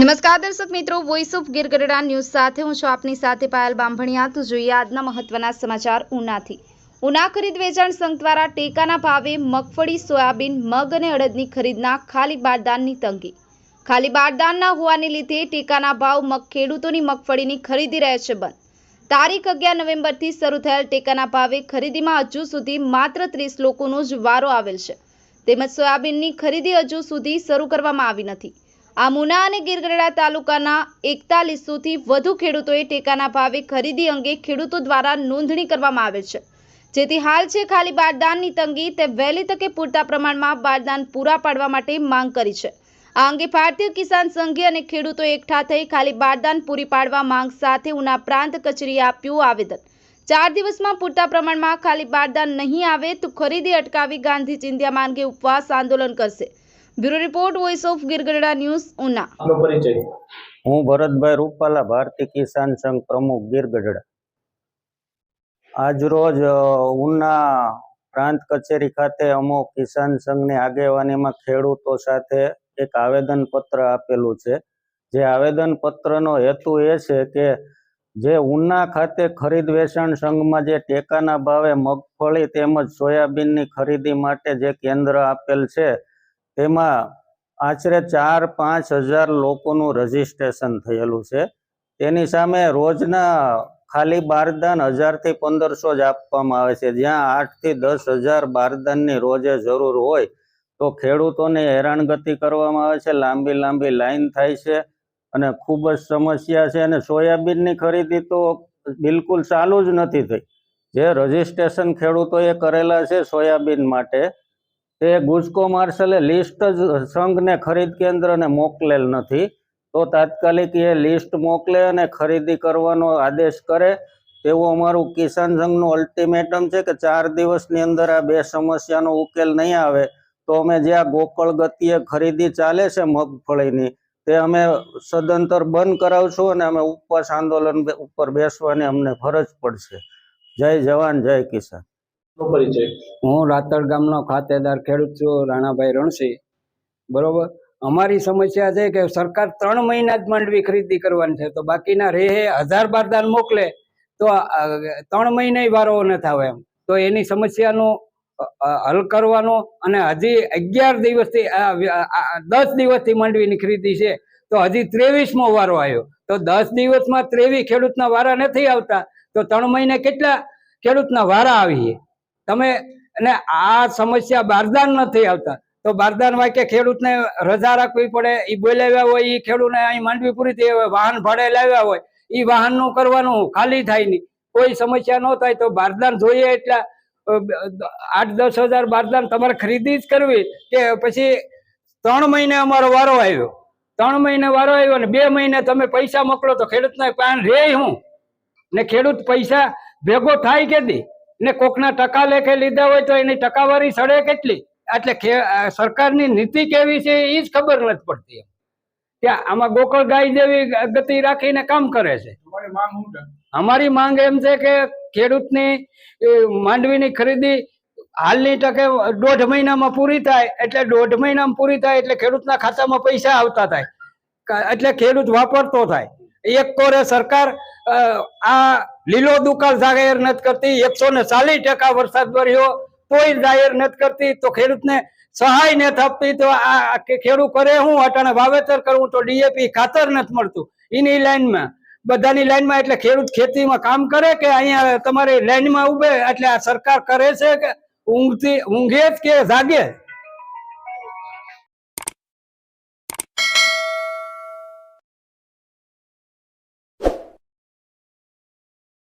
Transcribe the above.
નમસ્કાર દર્શક મિત્રો વોઇસ ઓફ ગિરગઢડા ન્યૂઝ સાથે હું છું આપની સાથે પાયલ બાંભણિયા. તો જોઈએ આજના મહત્વના સમાચાર ઉનાથી. ઉના ખરીદ વેચાણ સંઘ દ્વારા ટેકાના ભાવે મગફળી, સોયાબીન, મગ અને અડદની ખરીદના ખાલી બારદાનની તંગી. ખાલી બારદાન ના હોવાને લીધે ટેકાના ભાવ મગ ખેડૂતોની મગફળીની ખરીદી રહે છે બંધ. તારીખ અગિયાર નવેમ્બરથી શરૂ થયેલ ટેકાના ભાવે ખરીદીમાં હજુ સુધી માત્ર ત્રીસ લોકોનો જ વારો આવેલ છે. તેમજ સોયાબીનની ખરીદી હજુ સુધી શરૂ કરવામાં આવી નથી. આ મુના અને ગીરગઢડા તાલુકાના એકતાલીસોથી વધુ ખેડૂતોએ ટેકાના ભાવે ખરીદી અંગે ખેડૂતો દ્વારા નોંધણી કરવામાં આવે છે. જેથી હાલ છે ખાલી બારદાનની તંગી તે વહેલી તકે પૂરતા પ્રમાણમાં બારદાન પૂરા પાડવા માટે માંગ કરી છે. આ અંગે ભારતીય કિસાન સંઘે અને ખેડૂતો એકઠા થઈ ખાલી બારદાન પૂરી પાડવા માંગ સાથે ઉના પ્રાંત કચેરીએ આપ્યું આવેદન. ચાર દિવસમાં પૂરતા પ્રમાણમાં ખાલી બારદાન નહીં આવે તો ખરીદી અટકાવી ગાંધી ચિંધ્યા માર્ગે ઉપવાસ આંદોલન કરશે. Bureau report voice of Girgadhada news Una. હું ભરતભાઈ રૂપાલા ભારતીય કિસાન સંઘ પ્રમુખ ગીર ગઢડા આજરોજ ઉના પ્રાંત કચેરી ખાતે અમો કિસાન સંઘની આગેવાનીમાં ખેડૂતો સાથે એક આવેદન પત્ર આપેલું છે. જે આવેદન પત્રનો હેતુ એ છે કે જે ઉના ખાતે ખરીદ વેચાણ સંઘમાં જે ટેકાના ભાવે મગફળી તેમજ સોયાબીનની ખરીદી માટે જે કેન્દ્ર આપેલ છે તેમાં આશરે ચાર પાંચ હજાર લોકોનું રજીસ્ટ્રેશન થયેલું છે. તેની સામે રોજના ખાલી બારદાન હજારથી પંદરસો જ આપવામાં આવે છે. જ્યાં આઠથી દસ હજાર બારદાનની રોજે જરૂર હોય તો ખેડૂતોને હેરાનગતિ કરવામાં આવે છે. લાંબી લાંબી લાઈન થાય છે અને ખૂબ જ સમસ્યા છે અને સોયાબીનની ખરીદી તો બિલકુલ ચાલુ જ નથી થઈ. જે રજીસ્ટ્રેશન ખેડૂતોએ કરેલા છે સોયાબીન માટે તે ગુજકો માર્શલે લિસ્ટ જ સંઘને ખરીદ કેન્દ્રને મોકલેલ નથી. તો તાત્કાલિક એ લિસ્ટ મોકલે અને ખરીદી કરવાનો આદેશ કરે. તેવું અમારું કિસાન સંઘનું અલ્ટિમેટમ છે કે ચાર દિવસની અંદર આ બે સમસ્યાનો ઉકેલ નહીં આવે. તો અમે જે આ ગોકળ ગતિએ ખરીદી ચાલે છે મગફળીની, તે અમે સદંતર બંધ કરાવશું અને અમે ઉપવાસ આંદોલન ઉપર બેસવાની અમને ફરજ પડશે. જય જવાન, જય કિસાન. હું રાતર ગામનો ખાતેદાર ખેડૂત છું, રાણાભાઈ રણસિંહ. બરોબર? અમારી સમસ્યા છે કે સરકાર ત્રણ મહિના જ માંડવી ખરીદી કરવાની છે, તો બાકીના રેહે હજાર બારદાન મોકલે, તો ત્રણ મહિને વારો ન થાય એમ. તો એની સમસ્યાનું હલ કરવાનો અને હજી અગિયાર દિવસથી દસ દિવસથી માંડવીની ખરીદી છે, તો હજી ત્રેવીસમો વારો આવ્યો. તો દસ દિવસમાં ત્રેવીસ ખેડૂતના વારા નથી આવતા, તો ત્રણ મહિને કેટલા ખેડૂતના વારા આવીએ? તમે અને આ સમસ્યા બારદાન નથી આવતા. તો બારદાન વાક્ય ખેડૂતને રજા રાખવી પડે એ બોલાવ્યા હોય એ ખેડૂતને અહીં માંડવી પૂરી થઈ હોય, વાહન ભાડે લાવ્યા હોય એ વાહનનું કરવાનું ખાલી થાય નહીં. કોઈ સમસ્યા ન થાય તો બારદાન જોઈએ એટલા આઠ દસ હજાર બારદાન તમારે ખરીદી જ કરવી કે પછી ત્રણ મહિને અમારો વારો આવ્યો. ત્રણ મહિને વારો આવ્યો ને બે મહિને તમે પૈસા મોકલો તો ખેડૂતને પાન રે હું. ને ખેડૂત પૈસા ભેગો થાય કે કેદી ને કોકના ટકા લેખે લીધા હોય તો એની ટકાવારી સડે કેટલી? એટલે સરકારની નીતિ કેવી છે એ જ ખબર નથી પડતી ત્યાં આમાં ગોકળ ગાય જેવી ગતિ રાખીને કામ કરે છે. અમારી માંગ એમ છે કે ખેડૂતની માંડવીની ખરીદી હાલની ટકે દોઢ મહિનામાં પૂરી થાય એટલે દોઢ મહિનામાં પૂરી થાય એટલે ખેડૂતના ખાતામાં પૈસા આવતા થાય. એટલે ખેડૂત વાપરતો થાય. એક કોરે સરકાર આ લીલો દુકાળ જાહેર નથી કરતી, એકસો ને ચાલીસ ટકા વરસાદ વર્યો તોય જાહેર નથી કરતી, તો ખેડૂતને સહાય નથી આપતી, તો આ ખેડૂત કરે હું, અટાણે વાવેતર કરવું તો ડીએપી ખાતર નથી મળતું. એની લાઈનમાં. બધાની લાઈનમાં એટલે ખેડૂત ખેતીમાં કામ કરે કે અહીંયા તમારી લાઈનમાં ઉભે, એટલે આ સરકાર કરે છે કે ઊંઘથી ઊંઘે જ કે જાગે?